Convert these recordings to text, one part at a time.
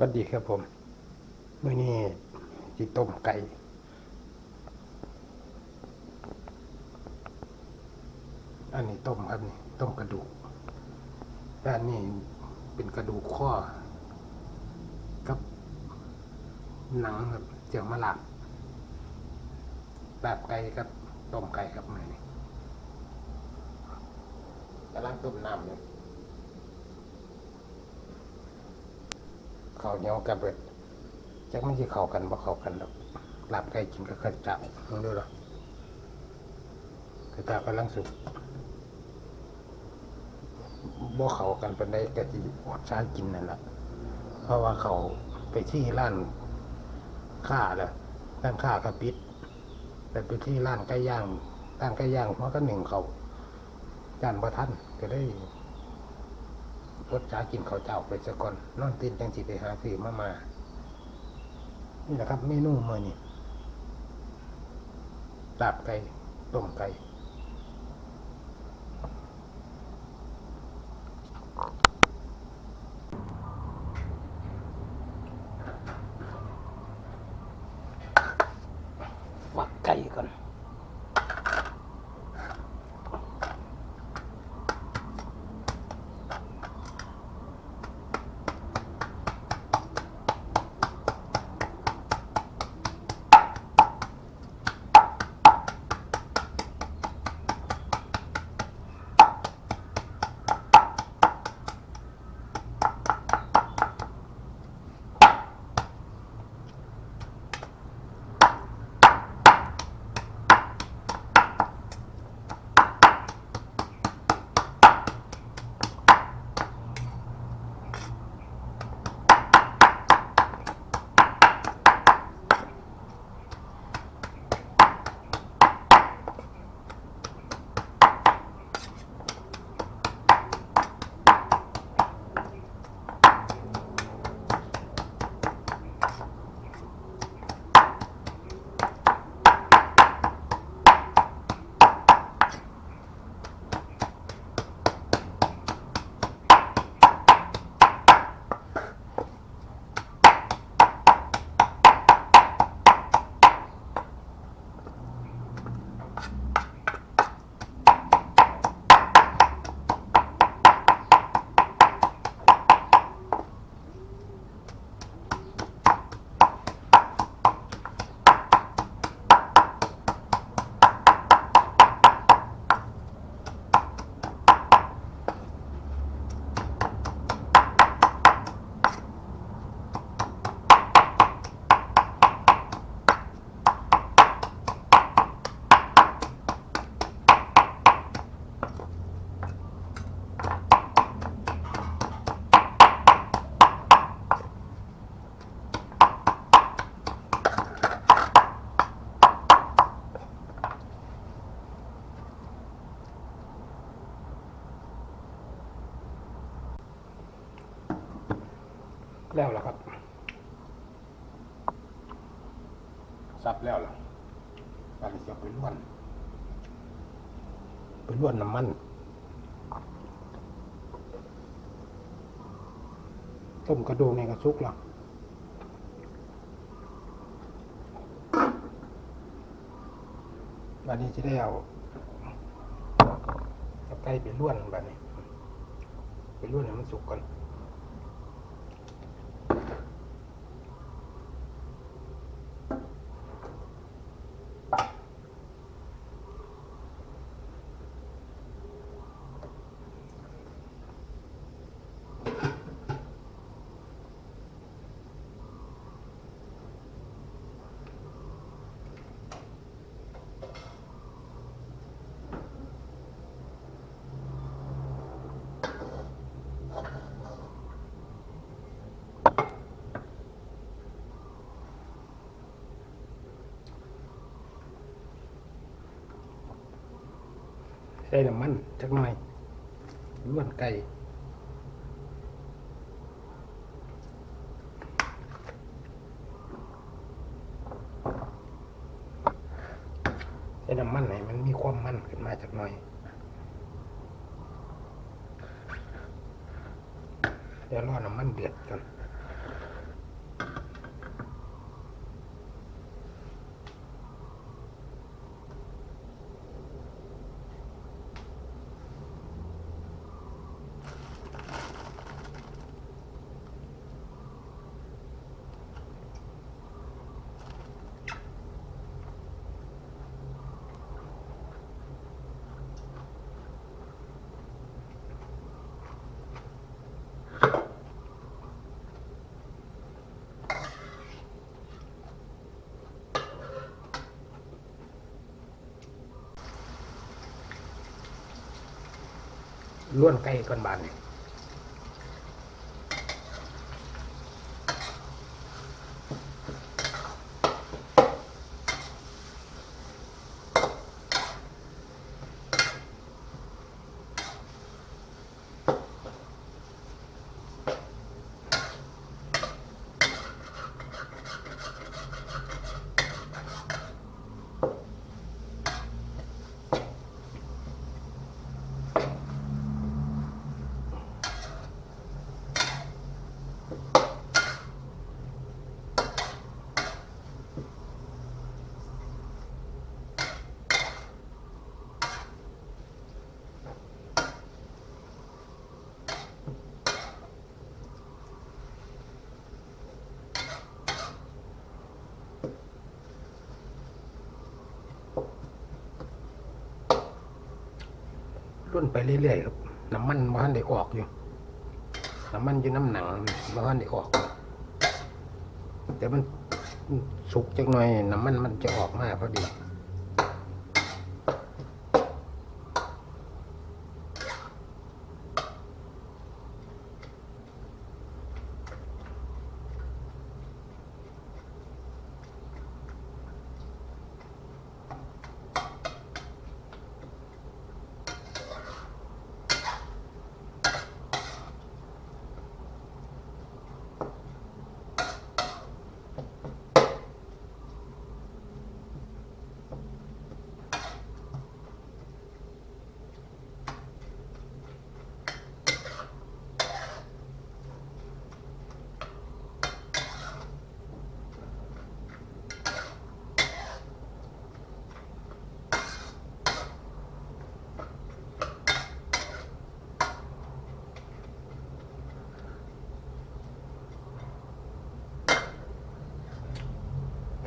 วัสดีครับผมมื่อนี้จิต้มไก่อันนี้ต้มครับนี่ต้มกระดูกและอันนี้เป็นกระดูกข้อกับหนังครับเจียวมะลาบลาบไก่กับต้มไก่ครับมื่อนี้กำลังต้มน้ำอยู่ ขาวเหนียวกับเบิดจักมันจะเข้ากันบ่เข้ากันดอกลาบไก่กินก็เคยจับมึงดูหรอคือตากำลังสุกบ่เข้ากันเปานใดก็สิอดชากินนั่นแหละเพราะว่าเขาไปที่ร้านค้าแล้วร้านค้าก็ปิดแต่ไปที่ร้านไก่ย่างร้านไก่ย่างเพราะก็หนึ่งเขาจานบ่ทันก็ได้ รสชากินข้าวเจ้าไปสะก่อนนอนตื่นจังสิไปหาซื้อมามา นี่แหละครับเมนูเมื่อนี้ลาบไก่ต้มไก่ แล้วล่ะครับซับแล้วล่ะตอนนี้จะไปล้วนไปล้วนน้ำมันต้มกระดูกในกระซุกแล้วบัดนี้จะได้เอาเอาไก่ไปล้วนแบบนี้ ไปล้วนให้มันสุกก่อน ส่น้ำมันจักหน่อยล้วนไก่ใส่น้ำมันให้มันมีความมันขึ้นมาจักหน่อย เดี๋ยวรอน้ำมันเดือดก่อน ล้วนไก่ก่อนบานเนี่ย วนไปเรื่อยๆครับน้ำมันบ่ทันได้ออกอยู่น้ำมันอยู่น้ำหนังบ่ทันได้ออก แต่มันสุกจักหน่อยน้ำมันมันจะออกมาพอดี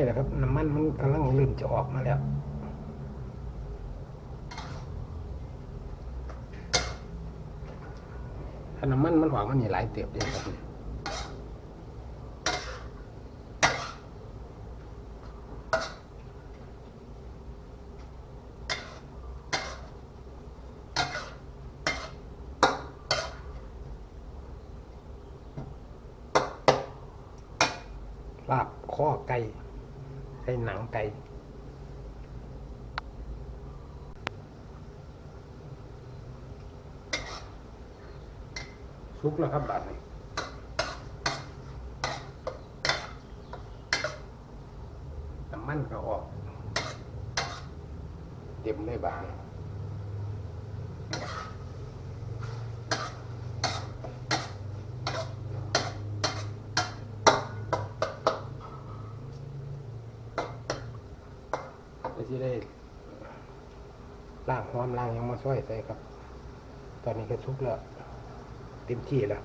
ใกล้แล้วครับ น้ำมันมันกำลังเริ่มจะออกมาแล้วถ้าน้ำมันมันออกมันนี่หลายเตียบเลยวกัน ลาบข้อไก่ใส่หนังไก่ สุกแล้วครับบาดนี้น้ำมันก็ออกเต็มเลยบาดนี้ที่ได้ล่างหอมล่างยังมาช่วยใส่ครับ ตอนนี้ก็สุกแล้ว ต็มที่แล้ว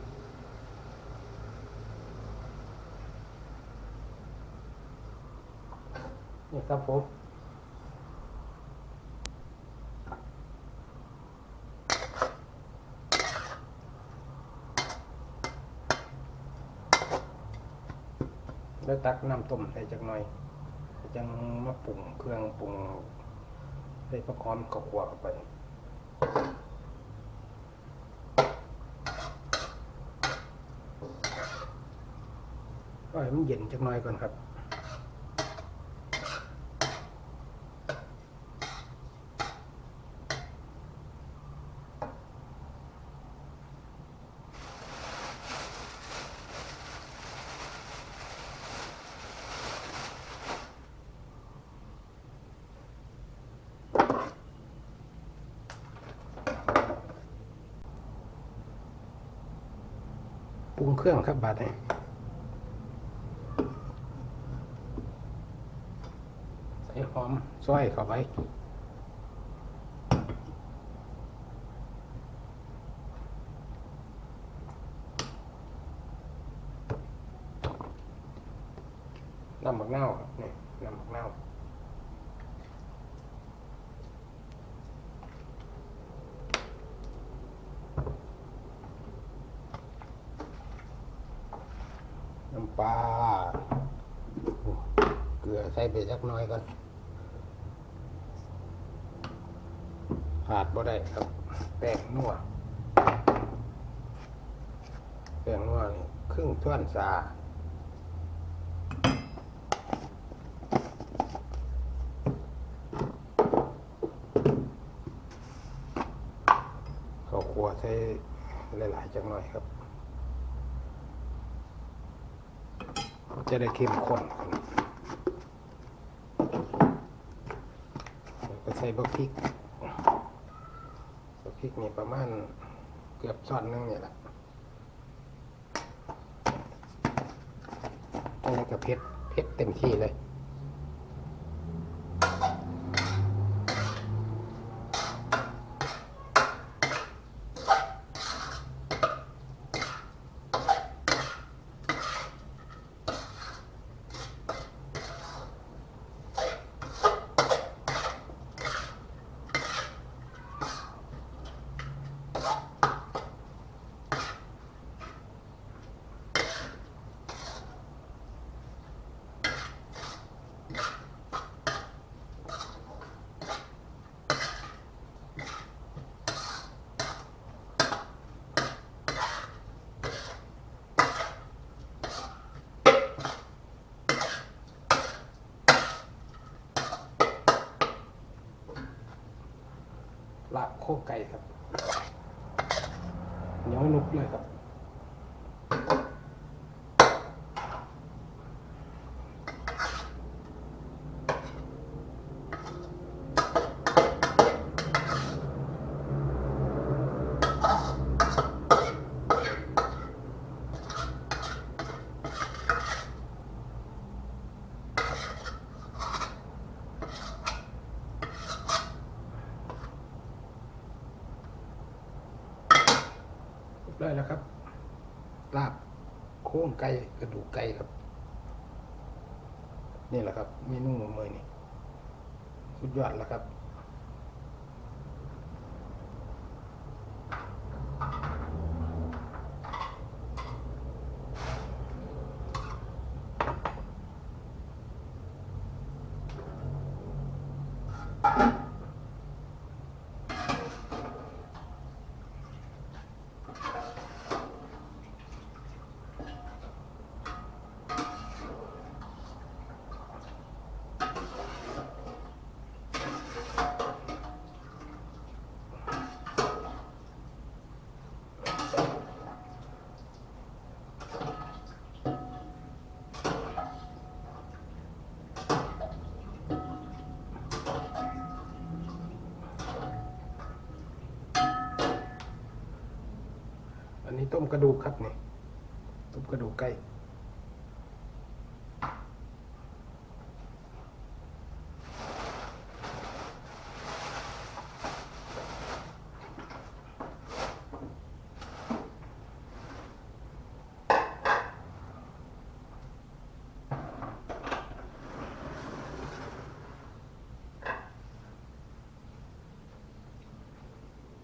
นี่ครับผมแล้วตักน้ำต้มใส่จักหน่อยจังมาปรุงเครื่องปรุงใส่ประกอบกับขัวเข้าไป ก็ให้มันเย็นจักหน่อยก่อนครับปรุงเครื่องครับบาดนี้ใส่ หอมซอยเข้าไปน้ำบักเน่าวครับนี่น้ำบักเน่าน้ำปลาเกลือใส่ไปสักน้อยก่อน ขาดบ่ได้ครับ แป้งนัวแป้งนัวนี่ครึ่งถ้วนซาข้าวคั่วใช้หลายๆจังหน่อยครับ จะได้เข้มข้นก็ใส่บักพริก ริกนี่ประมาณเกือบช้อนหนึงเนี่ยแหละอันนี้ก็เผ็ดเผ็ดเต็มที่เลย โคไก่ครับเหนียวนุบเลยครับ เรียบร้อยแล้วครับ ลาบโค้ง ไก่กระดูกไก่ครับ นี่แหละครับเมนูมือนี่สุดยอดแล้วครับ อันนี้ ต้มกระดูกครับนี่ต้มกระดูกไก่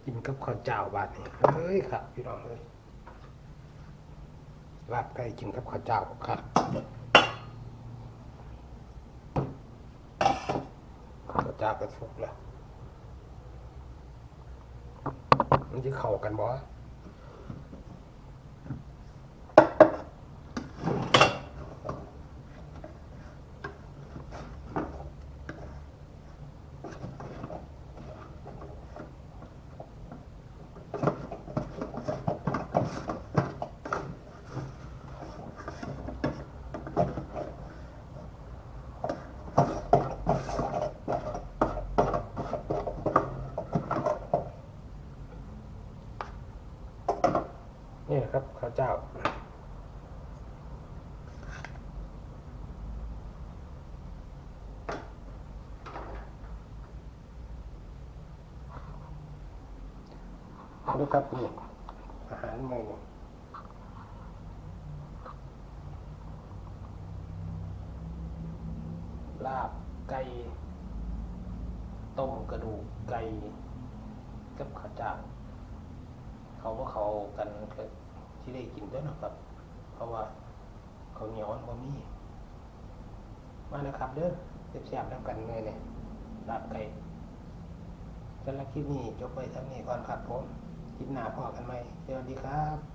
กินกับข้าวเจ้าบาดนี้เฮ้ยครับพี่น้องเอ้ย ลาบไก่กินกับข้าวเจ้าครับข้าวเจ้าก็สุกแล้ว มันจะเข้ากันบ่ นี่แหละครับข้าวเจ้า ดูครับนี่อาหารมือลาบไก่ต้มกระดูกไก่กับข้าวเจ้าเขาว่าเขากันก็ที่ได้กินด้วยนะครับ เพราะว่าเขาเหนียวมันบ่มีมานะครับเด้อเสียบๆแล้วกันเลยเนี่ยลาบไก่สำหรับคลิปนี้จบไปทำนี้ก่อนครับผม คลิปหน้าพอกันไหมสวัสดีครับ